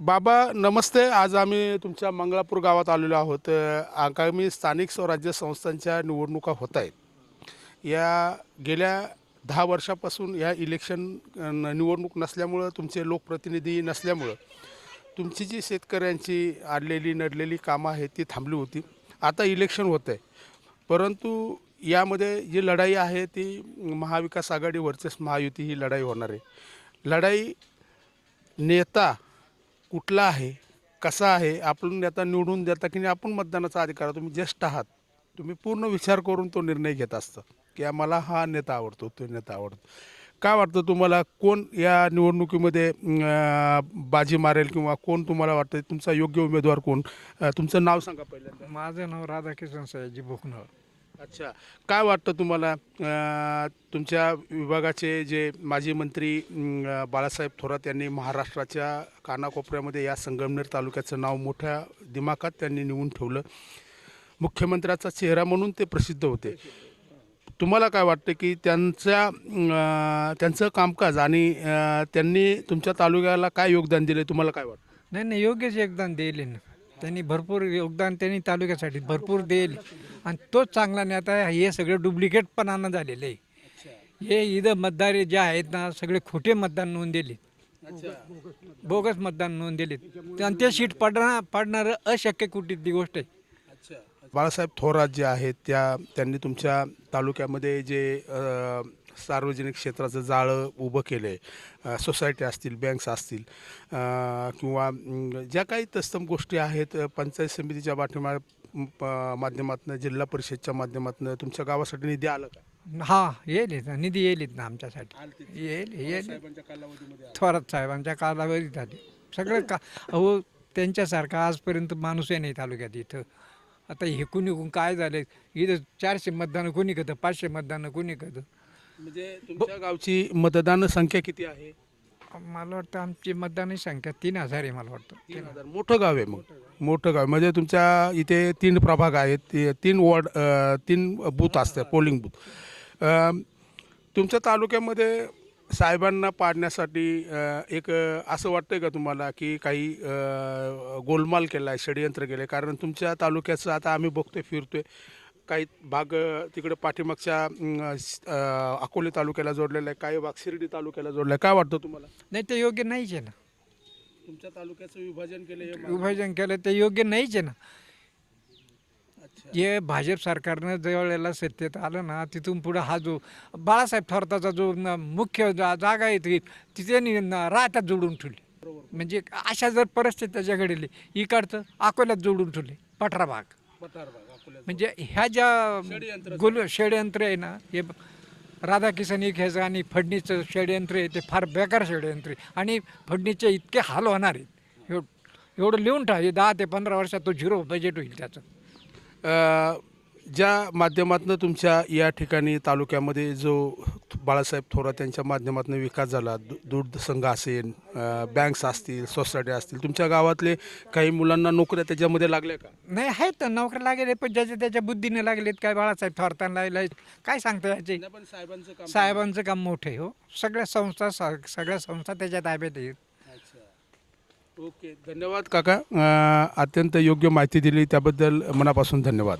बाबा नमस्ते. आज आम्ही तुमच्या मंगळापूर गावात आलेलो आहोत. आगामी स्थानिक स्वराज्य संस्थांच्या निवडणुका होत आहेत. या गेल्या दहा वर्षापासून या इलेक्शन न- निवडणूक नसल्यामुळं तुमचे लोकप्रतिनिधी नसल्यामुळं तुमची जी शेतकऱ्यांची आडलेली नडलेली कामं आहेत ती थांबली होती. आता इलेक्शन होत आहे. परंतु यामध्ये जी लढाई आहे ती महाविकास आघाडी वर्चस्व महायुती ही लढाई होणार आहे. लढाई नेता कुठला आहे कसा आहे आपण नेता निवडून देता की नाही आपण मतदानाचा अधिकार आहे. तुम्ही ज्येष्ठ आहात. तुम्ही पूर्ण विचार करून तो निर्णय घेत असता. की आम्हाला हा नेता आवडतो तो नेता आवडतो. काय वाटतं तुम्हाला कोण या निवडणुकीमध्ये बाजी मारेल किंवा कोण तुम्हाला वाटतं तुमचा योग्य उमेदवार कोण? तुमचं नाव सांगा पहिल्यांदा. माझं नाव राधाकिशन सयाजी भोकनळ. अच्छा. काय वाटतं तुम्हाला? अं, तुमच्या विभागाचे जे माजी मंत्री अं, बाळासाहेब थोरात यांनी महाराष्ट्राच्या कानाकोपऱ्यामध्ये या संगमनेर तालुक्याचं नाव मोठ्या दिमाखात त्यांनी निवून ठेवलं. मुख्यमंत्र्याचा चेहरा म्हणून ते प्रसिद्ध होते. तुम्हाला काय वाटतं की त्यांच्या अं, त्यांचं कामकाज आणि अं, त्यांनी तुमच्या तालुक्याला काय योगदान दिले तुम्हाला काय वाटतं? नाही नाही योग्यच योगदान देईल ना. त्यांनी भरपूर योगदान त्यांनी तालुक्यासाठी भरपूर देईल. आणि तोच चांगला नेता आहे. हे सगळे डुप्लिकेटपणानं झालेलं झालेले आहे. हे इथं मतदार जे आहेत ना सगळे खोटे मतदान नोंद दिले बोगस मतदान नोंद दिलेत. आणि ते सीट पडणार पडणारं अशक्य कुठली गोष्ट आहे. बाळासाहेब थोरात जे आहेत त्या त्यांनी तुमच्या तालुक्यामध्ये जे सार्वजनिक क्षेत्राचं जाळं उभं केलं आहे सोसायटी असतील बँक्स असतील किंवा ज्या काही तत्सम गोष्टी आहेत पंचायत समितीच्या पाठिंबा माध्यमातून जिल्हा परिषदच्या माध्यमातून तुमच्या गावासाठी निधी आला का? हा येईल ना निधी येईल ना आमच्यासाठी. येईल येईल. थोरात साहेबांच्या कालावधीत झाले सगळं का अहो त्यांच्यासारखा आजपर्यंत माणूसही नाही तालुक्यात इथं. आता हे कुणी कुणी काय झाले इथं चारशे मतदान कोणी करतं पाचशे मतदान कोणी करतं म्हणजे तुमच्या गावची मतदान संख्या किती आहे? मला वाटतं आमची मतदानी संख्या तीन हजार आहे मला वाटतं. तीन हजार. मोठं गाव आहे मग. मोठं गाव. आहे. म्हणजे तुमच्या इथे तीन प्रभाग आहेत. ते तीन वॉर्ड अ, तीन बूथ असतात पोलिंग बूथ. अ, तुमच्या तालुक्यामध्ये साहेबांना पाडण्यासाठी अ, एक अ, असं वाटतंय का तुम्हाला की काही अ, गोलमाल केला आहे षडयंत्र केलं आहे कारण तुमच्या तालुक्याचं आता आम्ही बघतोय फिरतोय. काही भाग तिकडे पाठीमागच्या अकोले तालुक्याला जोडलेला आहे काही भाग शिर्डी तालुक्याला जोडला आहे. काय वाटतं तुम्हाला? नाही ते योग्य नाहीच आहे ना. तुमच्या तालुक्याचं विभाजन केलं विभाजन केलं ते योग्य नाहीच आहे ना. हे भाजप सरकारनं जवळला सत्तेत आलं ना तिथून पुढं हा जो बाळासाहेब थोराताचा जो न- मुख्य जा जागा आहे ती तिथे राहत्यात जोडून ठेवली. म्हणजे अशा जर परिस्थिती त्याच्याकडे इकडचं अकोल्यात जोडून ठेवले पठरा भाग. म्हणजे ह्या ज्या गोल षडयंत्र आहे ना हे राधाकिसन एक ह्याचं आणि फडणीचं षडयंत्र आहे ते फार बेकार षडयंत्र आहे. आणि फडणीचे इतके हाल होणार आहेत. एवढं लिहून ठेवा हे दहा ते पंधरा वर्षात तो झिरो बजेट होईल त्याचं. अ, ज्या माध्यमातून तुमच्या या ठिकाणी तालुक्यामध्ये जो बाळासाहेब थोरात यांच्या माध्यमातून विकास झाला दू- दूध संघ असेल बँक्स असतील सोसायटी असतील तुमच्या गावातले काही मुलांना नोकऱ्या त्याच्यामध्ये लागल्या का? नाही आहेत नोकऱ्या लागले पण ज्याच्या त्याच्या बुद्धीने लागलेत काय बाळासाहेब थोरताना लागले काय सांगता याचे? पण साहेबांचं काम साहेबांचं काम मोठं हो. सगळ्या संस्था स- सगळ्या संस्था त्याच्या ताब्यात आहेत. ओके धन्यवाद काका. अत्यंत योग्य माहिती दिली त्याबद्दल मनापासून धन्यवाद.